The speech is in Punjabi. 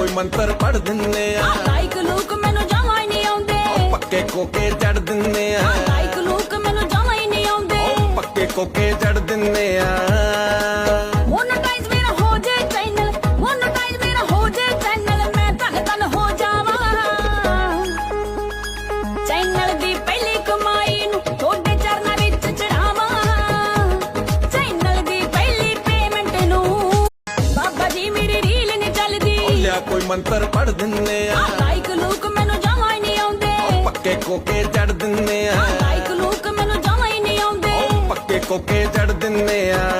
ਮੰਤਰ ਪੜ ਦਿੰਨੇ ਆ। ਲਾਈਕ ਲੂਕ ਮੈਨੂੰ ਜਮਾ ਹੀ ਨਹੀਂ ਆਉਂਦੇ। ਪੱਕੇ ਕੋਕੇ ਚੜ ਦਿੰਨੇ ਆ। ਲਾਈਕ ਲੂਕ ਮੈਨੂੰ ਜਮਾ ਹੀ ਨਹੀਂ ਆਉਂਦੇ। ਪੱਕੇ ਕੋਕੇ ਚੜ ਦਿੰਨੇ ਆ। ਲਿਆ ਕੋਈ ਮੰਤਰ ਪੜ ਦਿੰਨੇ ਆ। ਲਾਈਕ ਲੂਕ ਮੈਨੂੰ ਜਮਾ ਹੀ ਨਹੀਂ ਆਉਂਦੇ। ਪੱਕੇ ਕੋਕੇ ਚੜ ਦਿੰਨੇ ਆ। ਲਾਈਕ ਲੂਕ ਮੈਨੂੰ ਜਮਾ ਹੀ ਨਹੀਂ ਆਉਂਦੇ। ਪੱਕੇ ਕੋਕੇ ਚੜ ਦਿੰਨੇ ਆ।